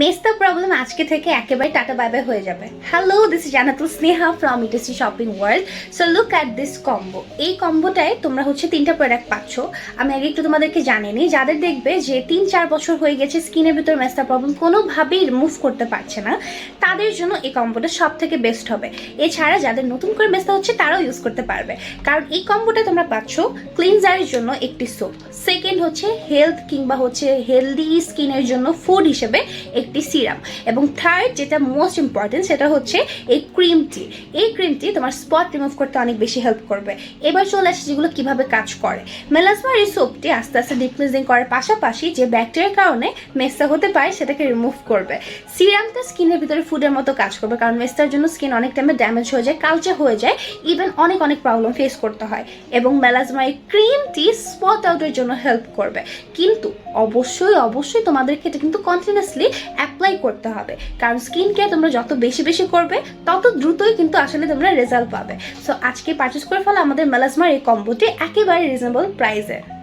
মেস্তা প্রবলেম আজকে থেকে একেবারে টাটা বাই বাই হয়ে যাবে। Hello this is Jannatul Sneha from ETC shopping world so look at this combo এই কম্বোটায় তোমরা হচ্ছে তিনটা প্রোডাক্ট পাচ্ছ। আমি আগে একটু তোমাদেরকে জানিনি যাদের দেখবে যে তিন, চার বছর হয়ে গেছে স্কিনের ভিতর মেস্তা প্রবলেম কোনোভাবেই রিমুভ করতে পারছে না। তাদের জন্য এই কম্বোটা সব থেকে বেস্ট হবে। এছাড়া যাদের নতুন করে মেস্তা হচ্ছে, তারাও ইউজ করতে পারবে। কারণ এই কম্বোটা তোমরা পাচ্ছ ক্লিনজারের জন্য একটি সোপ সেকেন্ড হচ্ছে হেলথ কিংবা হচ্ছে হেলদি স্কিনের জন্য ফুড হিসেবে একটি সিরাম এবং থার্ড যেটা মোস্ট ইম্পর্টেন্ট সেটা হচ্ছে এই ক্রিমটি এই ক্রিমটি তোমার স্পট রিমুভ করতে অনেক বেশি হেল্প করবে। এবার চলে আসি যেগুলো কীভাবে কাজ করে। মেলাসমার এই সোপটি আস্তে আস্তে ডিপ ক্লিনজিং করার পাশাপাশি যে ব্যাকটেরিয়ার কারণে মেস্তা হতে পারে, সেটাকে রিমুভ করবে। সিরামটা স্কিনের ভিতরে ফুডের মতো কাজ করবে, কারণ মেস্তার জন্য স্কিন অনেক টাইমে ড্যামেজ হয়ে যায়, কালচে হয়ে যায় ইভেন অনেক অনেক প্রবলেম ফেস করতে হয়। এবং মেলাজমার এই ক্রিমটি স্পট আউটের জন্য হেল্প করবে। কিন্তু অবশ্যই অবশ্যই তোমাদেরকে এটা কিন্তু কন্টিনিউসলি অ্যাপ্লাই করতে হবে। কারণ স্কিন কেয়ার তোমরা যত বেশি বেশি করবে, তত দ্রুতই কিন্তু আসলে তোমরা রেজাল্ট পাবে। সো আজকে পারচেস করে ফেলো আমাদের মেলাজমার এই কম্বোটি একেবারে রিজনেবল প্রাইসে